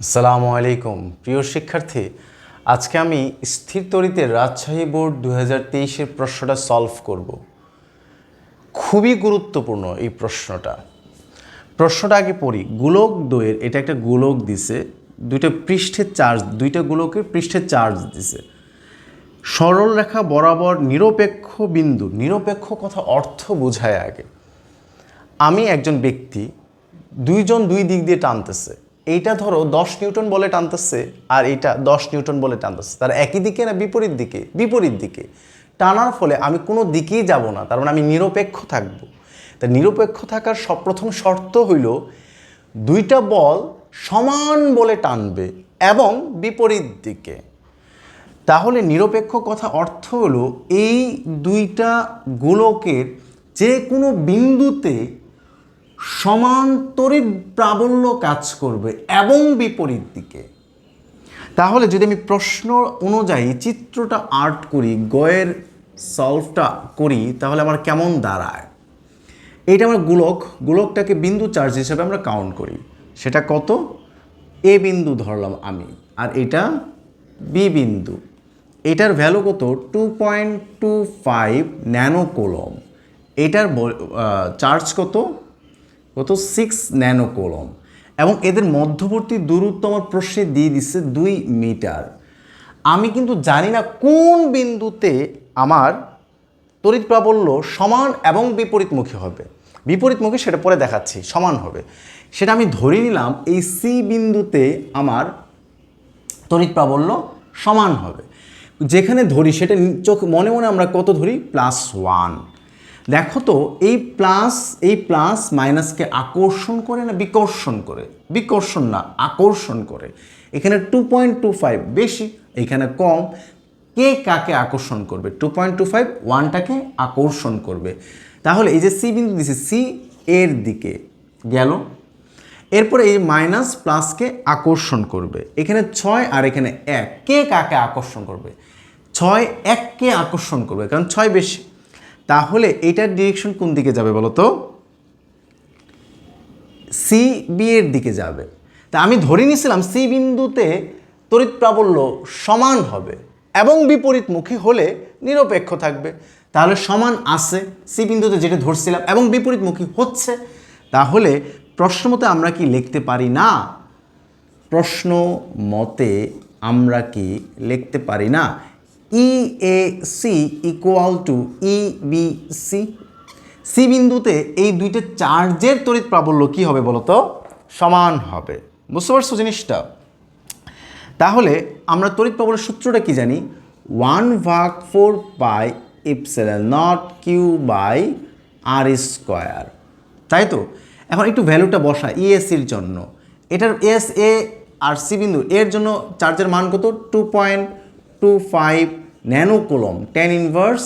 আসসালামু আলাইকুম। প্রিয় শিক্ষার্থী, আজকে আমি স্থির তরিতে রাজশাহী বোর্ড দু হাজার তেইশের প্রশ্নটা সলভ করব। খুবই গুরুত্বপূর্ণ এই প্রশ্নটা। প্রশ্নটা আগে পড়ি। গোলক দইয়ের এটা একটা গোলক দিছে, দুইটা পৃষ্ঠের চার্জ দুইটা গোলকের পৃষ্ঠের চার্জ দিছে। সরল রেখা বরাবর নিরপেক্ষ বিন্দু, নিরপেক্ষ কথা অর্থ বোঝায় আগে। আমি একজন ব্যক্তি, দুইজন দুই দিক দিয়ে টানতেছে। এইটা ধরো দশ নিউটন বলে টানতেছে আর এইটা দশ নিউটন বলে টানতেছে। তার একই দিকে না বিপরীত দিকে? বিপরীত দিকে। টানার ফলে আমি কোনো দিকেই যাব না, তার মানে আমি নিরপেক্ষ থাকব। তা নিরপেক্ষ থাকার সব প্রথম শর্ত হইল দুইটা বল সমান বলে টানবে এবং বিপরীত দিকে। তাহলে নিরপেক্ষ কথা অর্থ হলো এই দুইটা গোলকের যে কোনো বিন্দুতে সমান্তরিত প্রাবল্য কাজ করবে এবং বিপরীত দিকে। তাহলে যদি আমি প্রশ্ন অনুযায়ী চিত্রটা আর্ট করি, গয়ের সলভটা করি, তাহলে আমার কেমন দাঁড়ায়? এইটা আমার গোলক। গোলকটাকে বিন্দু চার্জ হিসেবে আমরা কাউন্ট করি। সেটা কত? এ বিন্দু ধরলাম আমি। আর এটা বি বিন্দু। এটার ভ্যালু কত? Two point two five nano coulomb এটার চার্জ কত? কত সিক্স ন্যানো কোলম এবং এদের মধ্যবর্তী দূরত্ব আমার প্রশ্নে দিয়ে দিচ্ছে দুই মিটার। আমি কিন্তু জানি না কোন বিন্দুতে আমার তড়িৎ প্রাবল্য সমান এবং বিপরীতমুখী হবে। বিপরীতমুখী সেটা পরে দেখাচ্ছি, সমান হবে। সেটা আমি ধরে নিলাম এই সি বিন্দুতে আমার তড়িৎ প্রাবল্য সমান হবে। যেখানে ধরি সেটা চোখ মনে মনে আমরা কত ধরি? প্লাস ওয়ান দেখো তো, এই প্লাস এই প্লাস মাইনাসকে আকর্ষণ করে না বিকর্ষণ করে? বিকর্ষণ না, আকর্ষণ করে। এখানে টু পয়েন্ট টু ফাইভ বেশি, এখানে কম। কে কাকে আকর্ষণ করবে? টু পয়েন্ট টু ফাইভ ওয়ানটাকে আকর্ষণ করবে। তাহলে এই যে সি বিন্দু দিছে সি এর দিকে গেল। এরপরে এই মাইনাস প্লাসকে আকর্ষণ করবে। এখানে ছয় আর এখানে এক, কে কাকে আকর্ষণ করবে? ছয় এককে আকর্ষণ করবে, কারণ ছয় বেশি। তাহলে এটার ডিরেকশন কোন দিকে যাবে বলো তো সি বি এর দিকে যাবে। তা আমি ধরে নিয়েছিলাম সি বিন্দুতে তড়িৎ প্রাবল্য সমান হবে এবং বিপরীতমুখী হলে নিরপেক্ষ থাকবে। তাহলে সমান আছে সি বিন্দুতে যেটা ধরছিলাম এবং বিপরীতমুখী হচ্ছে। তাহলে প্রশ্ন মতে আমরা কি লিখতে পারি না? প্রশ্ন মতে আমরা কি লিখতে পারি না? E A C equal to E B C বিন্দুতে এই দুইটা চার্জের তড়িৎ প্রাবল্য কী হবে বলো তো সমান হবে। বুঝতে পারছ জিনিসটা? তাহলে আমরা তড়িৎ প্রবলের সূত্রটা কি জানি? ওয়ান ভাগ four by epsilon nought Q by R square তাই তো? এখন একটু ভ্যালুটা বসা ইএসির জন্য। এটার এস এ আর সি বিন্দু, এর জন্য চার্জের মান কত? Two point two five nano coulomb ten inverse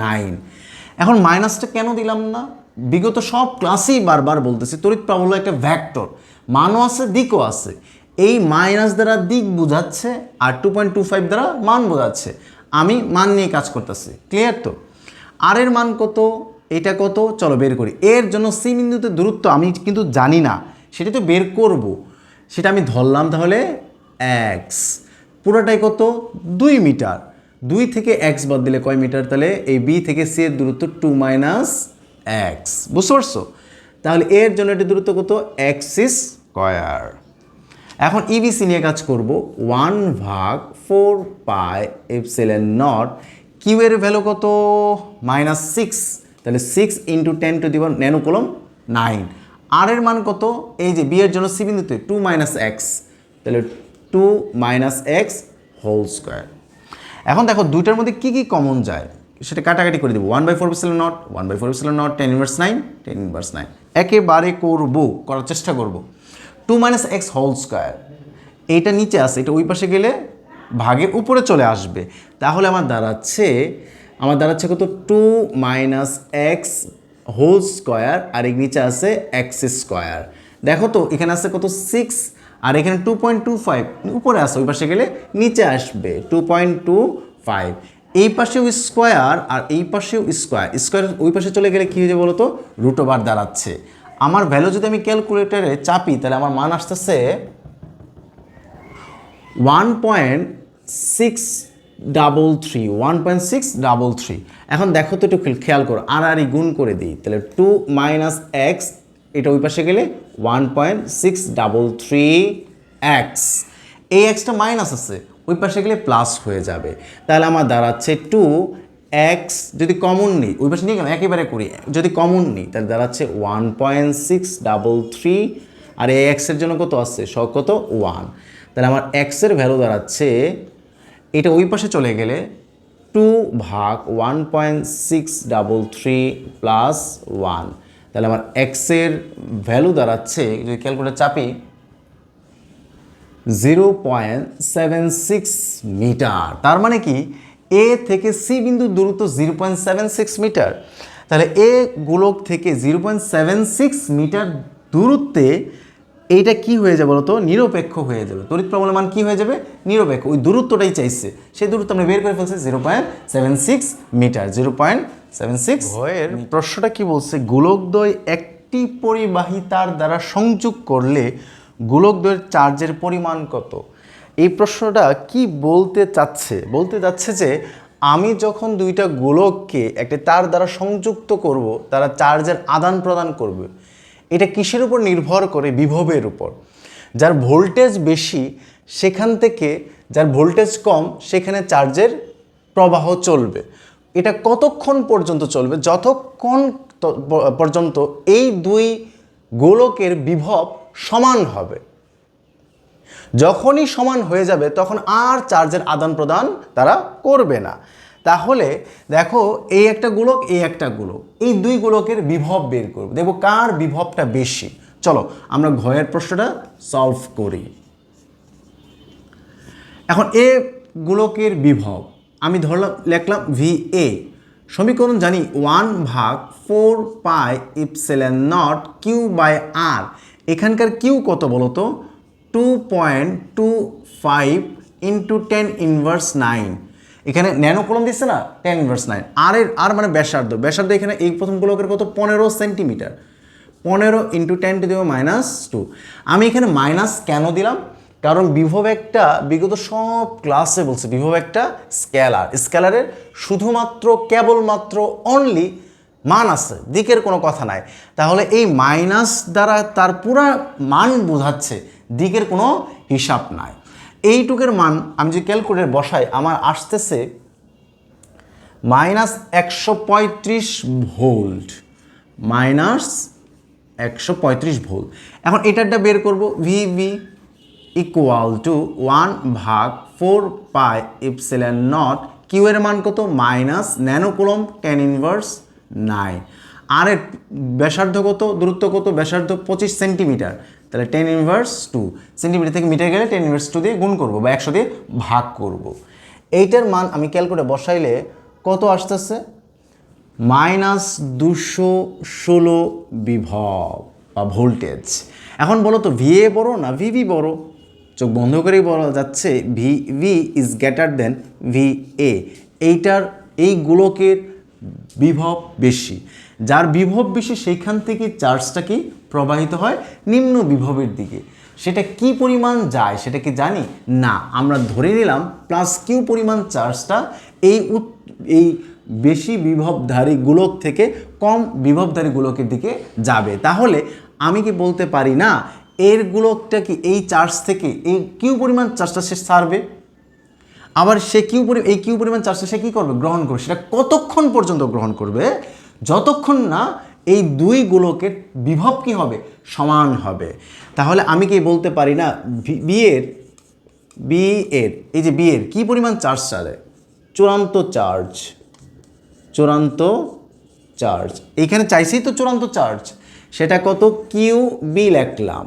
nine এখন মাইনাসটা কেন দিলাম না? বিগত সব ক্লাসেই বারবার বলতেছি, তড়িৎ প্রাবল্য একটা ভ্যাক্টর মানও আছে, দিকও আছে। এই মাইনাস দ্বারা দিক বোঝাচ্ছে আর টু পয়েন্ট টু ফাইভ দ্বারা মান বোঝাচ্ছে। আমি মান নিয়ে কাজ করতেছি ক্লিয়ার তো? আর এর মান কত? এটা কত? চলো বের করি। এর জন্য সি বিন্দুতে দূরত্ব আমি কিন্তু জানি না, সেটা তো বের করব। সেটা আমি ধরলাম তাহলে এক্স পুরোটাই কত? দুই মিটার। দুই থেকে এক্স বাদ দিলে কয় মিটার? তাহলে এই বি থেকে সি এর দূরত্ব টু মাইনাস এক্স। বুঝতে পারছ? তাহলে এর জন্য এটি দূরত্ব কত? Axis square. এখন ইবিসি নিয়ে কাজ করব ওয়ান ভাগ four pi epsilon nought. Q এর ভ্যালু কত? Minus six. তাহলে six into ten to the power nano coulomb nine. আর এর মান কত? এই যে বি এর জন্য সি বিন্দুতে টু মাইনাস এক্স। তাহলে two minus X whole square. এখন দেখো দুইটার মধ্যে কী কী কমন যায়? সেটা কাটাকাটি করে দেবো। One by four epsilon nought one by four epsilon nought ten inverse nine ten inverse nine একেবারে করব, করার চেষ্টা করব। Two minus X whole square এইটা নিচে আসে এটা ওই পাশে গেলে ভাগের উপরে চলে আসবে। তাহলে আমার দাঁড়াচ্ছে আমার দাঁড়াচ্ছে কত? Two minus X whole square আর এই নিচে আছে এক্স স্কোয়ার দেখো তো, এখানে আছে কত? সিক্স আর এখানে টু পয়েন্ট টু ফাইভ উপরে আসে ওই পাশে গেলে নিচে আসবে টু পয়েন্ট টু ফাইভ এই পাশেও স্কোয়ার আর এই পাশেও স্কোয়ার স্কোয়ার ওই পাশে চলে গেলে কী হয়েছে বলো তো রুট ওভার দাঁড়াচ্ছে। আমার ভ্যালু যদি আমি ক্যালকুলেটারে চাপি, তাহলে আমার মান আসতেছে one point six double three one point six double three এখন দেখো তো একটু খেয়াল করো আর আর গুণ করে দিই, তাহলে টু মাইনাস এক্স এটা ওই পাশে গেলে one point six double three x এই এক্সটা মাইনাস আছে, ওই পাশে গেলে প্লাস হয়ে যাবে। তাহলে আমার দাঁড়াচ্ছে টু এক্স যদি কমন নিই, ওই পাশে নিয়ে গেলাম, একেবারে করি, যদি কমন নিই, তাহলে দাঁড়াচ্ছে one point six double three আর এই এক্সের জন্য কত আসছে? সব কত? ওয়ান তাহলে আমার এক্সের ভ্যালু দাঁড়াচ্ছে, এটা ওই পাশে চলে গেলে টু ভাগ one point six double three plus one তাহলে আমার এক্সের ভ্যালু দাঁড়াচ্ছে যদি ক্যালকুলেটার চাপি zero point seven six metre তার মানে কি? এ থেকে সি বিন্দু দূরত্ব zero point seven six metre তাহলে এ গোলক থেকে zero point seven six metre দূরত্বে এইটা কি হয়ে যাবে বলতো? নিরপেক্ষ হয়ে যাবে। তড়িৎ প্রবলের মান কি হয়ে যাবে? নিরপেক্ষ। ওই দূরত্বটাই চাইছে। সেই দূরত্ব আমরা বের করে ফেলছি zero point seven six metre zero point seven six প্রশ্নটা কি বলছে? গোলকদ্বয় একটি পরিবাহী তার দ্বারা সংযোগ করলে গোলকদ্বয়ের চার্জের পরিমাণ কত? এই প্রশ্নটা কি বলতে চাচ্ছে? বলতে চাচ্ছে যে আমি যখন দুইটা গোলককে একটা তার দ্বারা সংযুক্ত করব তারা চার্জের আদান প্রদান করবে। এটা কিসের উপর নির্ভর করে? বিভবের উপর। যার ভোল্টেজ বেশি সেখান থেকে যার ভোল্টেজ কম সেখানে চার্জের প্রবাহ চলবে। এটা কতক্ষণ পর্যন্ত চলবে? যতক্ষণ পর্যন্ত এই দুই গোলকের বিভব সমান হবে। যখনই সমান হয়ে যাবে, তখন আর চার্জের আদান প্রদান তারা করবে না। তাহলে দেখো, এই একটা গোলক, এই একটা গোলক, এই দুই গোলকের বিভব বের করব। দেখব কার বিভবটা বেশি। চলো, আমরা ঘয়ের প্রশ্নটা সলভ করি। এখন এ গোলকের বিভব আমি ধরলাম, লিখলাম ভি এ সমীকরণ জানি ওয়ান ভাগ four pi epsilon naught Q by R. এখানকার কিউ কত বলো তো two point two five into ten inverse nine. এখানে ন্যানো কলম দিচ্ছে না, টেন ইনভার্স নাইন। আর এর, আর মানে ব্যাসার্ধ। ব্যাসার্ধ এখানে এই প্রথম গোলকের কত? পনেরো সেন্টিমিটার। পনেরো ইন্টু টেন টু দেবো মাইনাস টু। আমি এখানে মাইনাস কেন দিলাম? কারণ বিভব একটা বিগত সব ক্লাসে বলছে, বিভব একটা স্কেলার স্কেলারের শুধুমাত্র, কেবলমাত্র অনলি মান আছে, দিকের কোনো কথা নাই। তাহলে এই মাইনাস দ্বারা তার পুরা মান বোঝাচ্ছে, দিকের কোনো হিসাব নাই। এইটুকের মান আমি যে ক্যালকুলেটর বসাই, আমার আসতেছে মাইনাস একশো পঁয়ত্রিশ ভোল্ট মাইনাস একশো পঁয়ত্রিশ ভোল্ট এখন এটারটা বের করব V V equal to one ভাগ four pi epsilon naught Q এর মান কত? Minus nanocoulomb ten inverse nine আর এর ব্যাসার্ধ কত? দূরত্ব কত? ব্যাসার্ধ পঁচিশ সেন্টিমিটার তাহলে টেন ইনভার্স টু সেন্টিমিটার থেকে মিটার গেলে টেন ইনভার্স টু দিয়ে গুণ করব বা একশো দিয়ে ভাগ করব। এইটার মান আমি ক্যালকুলেটে বসাইলে কত আসতেছে? মাইনাস দুশো ষোলো বিভব বা ভোল্টেজ এখন বলো তো ভিএ বড় না ভিভি বড়? চোখ বন্ধ করেই বলা যাচ্ছে V V is greater than V A এইটার, এই গোলকের বিভব বেশি। যার বিভব বেশি সেইখান থেকে চার্জটা কি প্রবাহিত হয় নিম্ন বিভবের দিকে। সেটা কি পরিমাণ যায় সেটা কি জানি না। আমরা ধরে নিলাম প্লাস কিউ পরিমাণ চার্জটা এই এই বেশি বিভবধারী গোলক থেকে কম বিভবধারী গোলকের দিকে যাবে। তাহলে আমি কি বলতে পারি না এর গোলকটা কি এই চার্জ থেকে, এই কিউ পরিমাণ চার্জটা সে সারবে? আবার সে কিউ পরি, এই কিউ পরিমাণ চার্জটা সে কী করবে? গ্রহণ করবে। সেটা কতক্ষণ পর্যন্ত গ্রহণ করবে? যতক্ষণ না এই দুই গোলকের বিভব কি হবে? সমান হবে। তাহলে আমি কি বলতে পারি না? বিয়ের বি এর এই যে বিয়ের কি পরিমাণ চার্জ চালে চূড়ান্ত চার্জ চূড়ান্ত চার্জ এইখানে চাইছেই তো চূড়ান্ত চার্জ সেটা কত? কিউ বি লিখলাম।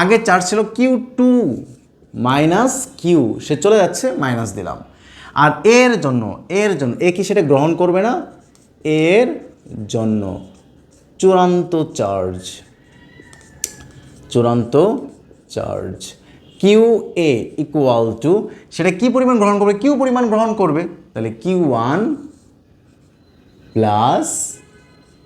আগে চার্জ ছিল কিউ টু মাইনাস কিউ সে চলে যাচ্ছে মাইনাস দিলাম। আর এর জন্য এর জন্য, এ কি সেটা গ্রহণ করবে না? এর জন্য। চূড়ান্ত চার্জ। চূড়ান্ত charge. Q A equal to সেটা কি পরিমাণ গ্রহণ করবে? কিউ পরিমাণ গ্রহণ করবে। তাহলে কিউ ওয়ান প্লাস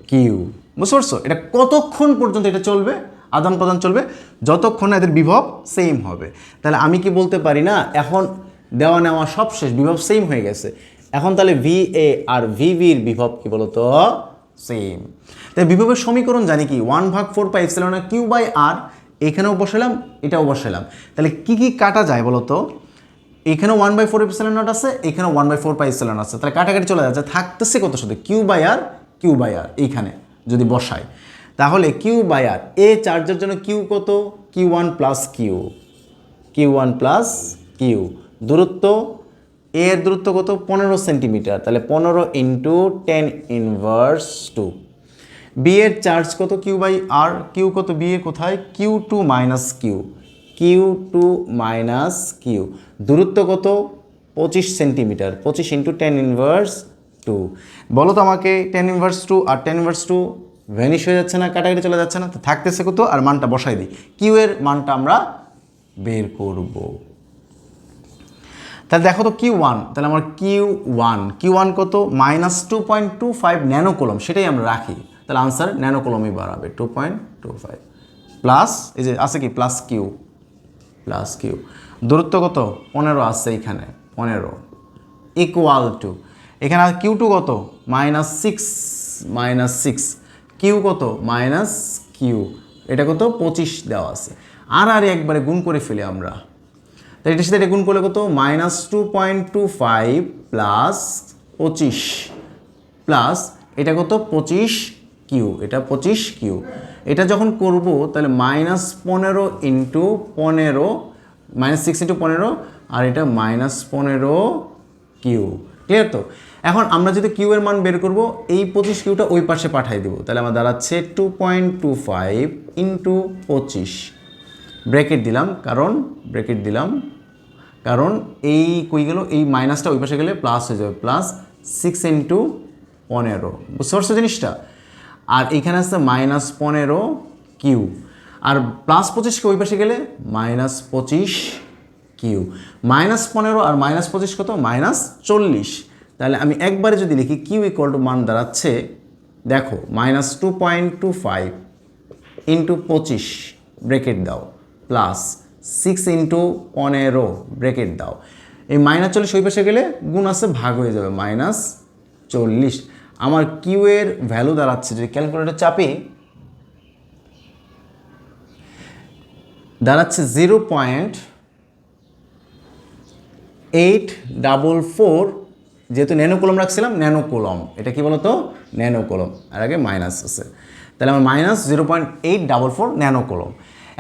কিউ বুঝতে পারছ? এটা কতক্ষণ পর্যন্ত এটা চলবে? আদান প্রদান চলবে। যতক্ষণ না এদের বিভব সেম হবে। তাহলে আমি কি বলতে পারি না? এখন দেওয়া নেওয়া সব শেষ, বিভব সেম হয়ে গেছে। এখন তাহলে ভি এ আর ভি বির বিভব কি বলতো? সেম তাই বিভবের সমীকরণ জানি কি? ওয়ান ভাগ four pi epsilon Q by R এখানেও বসালাম, এটাও বসালাম। তাহলে কি কি কাটা যায় বলতো? এখানে one by four epsilon naught আছে এখানে one by four pi epsilon আছে। তাহলে কাটাকাটি চলে যাচ্ছে, থাকতেছে কত সাথে Q by R Q by R এইখানে যদি বসাই তাহলে কিউ বাই আর এ চার্জের জন্য কিউ কত? Q one plus Q Q one plus Q দূরত্ব এর দূরত্ব কত? পনেরো সেন্টিমিটার তাহলে পনেরো into ten inverse two B এর চার্জ কত কিউ বাই আর কিউ কত? বি এ কোথায়? Q two minus Q Q two minus Q দূরত্ব কত? পঁচিশ সেন্টিমিটার পঁচিশ ইন্টু টেন ইনভার্স টু বলো তো আমাকে টেন ইনভার্স টু আর টেন ইনভার্স টু ভ্যানিশ হয়ে যাচ্ছে না ক্যাটাগরি চলে যাচ্ছে না, তো থাকতেছে কত? আর মানটা বসাই দিই। কিউ এর মানটা আমরা বের করব। তাহলে দেখো তো কিউ ওয়ান তাহলে আমার কিউ ওয়ান কিউ ওয়ান কত? Minus two point two five nano coulomb সেটাই আমরা রাখি। তাহলে আনসার ন্যানো কলমই বাড়াবে two point two five plus এই যে আছে কি? প্লাস কিউ প্লাস কিউ দূরত্ব কত? পনেরো আছে এইখানে পনেরো। ইকুয়াল টু এখানে কিউ টু কত? Minus six minus six Q কত? Minus Q. এটা কত? পঁচিশ দেওয়া আছে। আর আর একবারে গুণ করে ফেলি আমরা। তো এটার সাথে এটা গুণ করলে কত? Minus two point two five plus পঁচিশ। প্লাস এটা কত? পঁচিশ কিউ। এটা পঁচিশ কিউ। এটা যখন করব, তাহলে মাইনাস পনেরো ইন্টু পনেরো, মাইনাস সিক্স ইন্টু পনেরো, আর এটা মাইনাস পনেরো কিউ। ক্লিয়ার তো? এখন আমরা যদি কিউ এর মান বের করব, এই পঁচিশ কিউটা ওই পাশে পাঠিয়ে দেবো। তাহলে আমার দাঁড়াচ্ছে two point two five into পঁচিশ। ব্রেকেট দিলাম, কারণ ব্রেকেট দিলাম, কারণ এই কই গেল? এই মাইনাসটা ওই পাশে গেলে প্লাস হয়ে যাবে প্লাস সিক্স ইন্টু পনেরো। বুঝতে পারছ জিনিসটা? আর এইখানে আসছে মাইনাস পনেরো কিউ। আর প্লাস পঁচিশকে ওই পাশে গেলে মাইনাস পঁচিশ কিউ। মাইনাস পনেরো আর মাইনাস পঁচিশ কত? মাইনাস চল্লিশ। তাহলে আমি একবারে যদি লিখি কিউ ইকুয়াল টু মান দাঁড়াচ্ছে, দেখো minus two point two five into পঁচিশ ব্রেকেট দাও প্লাস সিক্স ইন্টু পনেরো ব্রেকেট দাও। এই মাইনাস চল্লিশ ওই পাশে গেলে গুণ আছে, ভাগ হয়ে যাবে মাইনাস চল্লিশ। আমার কিউয়ের ভ্যালু দাঁড়াচ্ছে, যদি ক্যালকুলেটর চাপি, দাঁড়াচ্ছে zero point eight double four যেহেতু ন্যানো কলম রাখছিলাম ন্যানো কলম এটা কি বলতো? ন্যানো কলম আর আগে মাইনাস আছে। তাহলে আমার minus zero point eight double four nano coulomb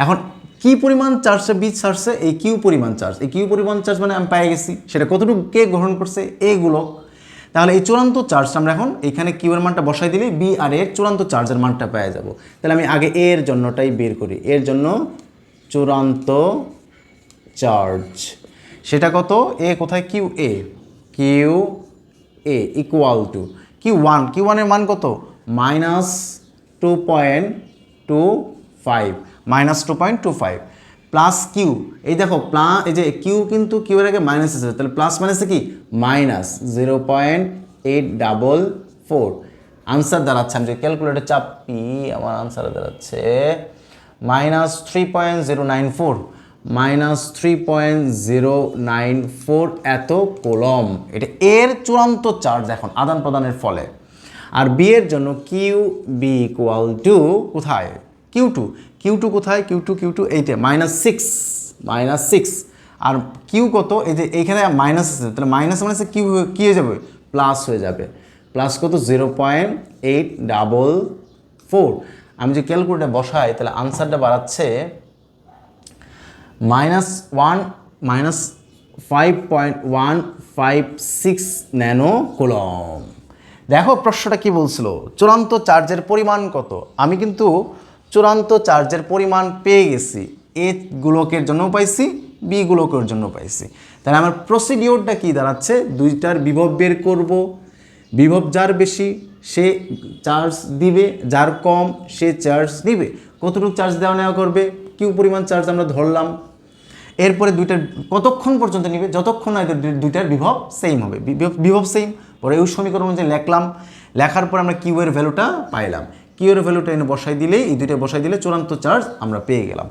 এখন কি পরিমাণ চার্জে বীজ ছাড়ছে? এই কিউ পরিমাণ চার্জ এই কিউ পরিমাণ চার্জ মানে আমি পেয়ে গেছি। সেটা কতটুকু কে গ্রহণ করছে? এগুলো। তাহলে এই চূড়ান্ত চার্জটা আমরা এখন এখানে কিউ এর মানটা বসাই দিলে বি আর এর চূড়ান্ত চার্জের মানটা পেয়ে যাব। তাহলে আমি আগে এর জন্যটাই বের করি। এর জন্য চূড়ান্ত চার্জ সেটা কত? এ কোথায়? Q A Q A equal to Q one Q ওয়ানের মান কত? Minus two point two five minus two point two five plus Q এই দেখো প্লা এই যে কিউ কিন্তু কিউ এর আগে মাইনাস আছে তাহলে প্লাস মাইনাসে কি? Minus zero point eight double four answer দাঁড়াচ্ছে, আমি যে ক্যালকুলেটর চাপি, আমার আনসার দাঁড়াচ্ছে। Minus three point zero nine four minus three point zero nine four এত কোলম এটা এর চূড়ান্ত চার্জ এখন, আদান প্রদানের ফলে। আর বি এর জন্য কিউ বি ইকুয়াল টু কোথায়? কিউ টু কিউ টু কোথায়? কিউ টু কিউ টু এইটে মাইনাস সিক্স মাইনাস সিক্স আর কিউ কত? এই যে এইখানে মাইনাস আছে, তাহলে মাইনাস মাইনাসে কিউ কী হয়ে যাবে? প্লাস হয়ে যাবে। প্লাস কত? Zero point eight double four আমি যে ক্যালকুলেটার বসাই, তাহলে আনসারটা বাড়াচ্ছে minus one minus five point one five six nano coulomb দেখো, প্রশ্নটা কি বলছিল? চূড়ান্ত চার্জের পরিমাণ কত? আমি কিন্তু চূড়ান্ত চার্জের পরিমাণ পেয়ে গেছি। এ গুলোকের জন্য পাইছি, বি গুলোকের জন্য পাইছি। তাহলে আমার প্রসিডিওরটা কি দাঁড়াচ্ছে? দুইটার বিভব বের করব। বিভব যার বেশি, সে চার্জ দিবে। যার কম, সে চার্জ দিবে। কতটুকু চার্জ দেওয়া নেওয়া করবে? কিউ পরিমাণ চার্জ আমরা ধরলাম। এরপরে দুইটার কতক্ষণ পর্যন্ত নিবে? যতক্ষণ না দুইটার বিভব সেম হবে। বিভব- সেম পরে ওই সমীকরণ অনুযায়ী লেখলাম। লেখার পর আমরা কিউ এর ভ্যালুটা পাইলাম। কিউর ভ্যালুটা এনে বসাই দিলেই, এই দুইটা বসাই দিলে চূড়ান্ত চার্জ আমরা পেয়ে গেলাম।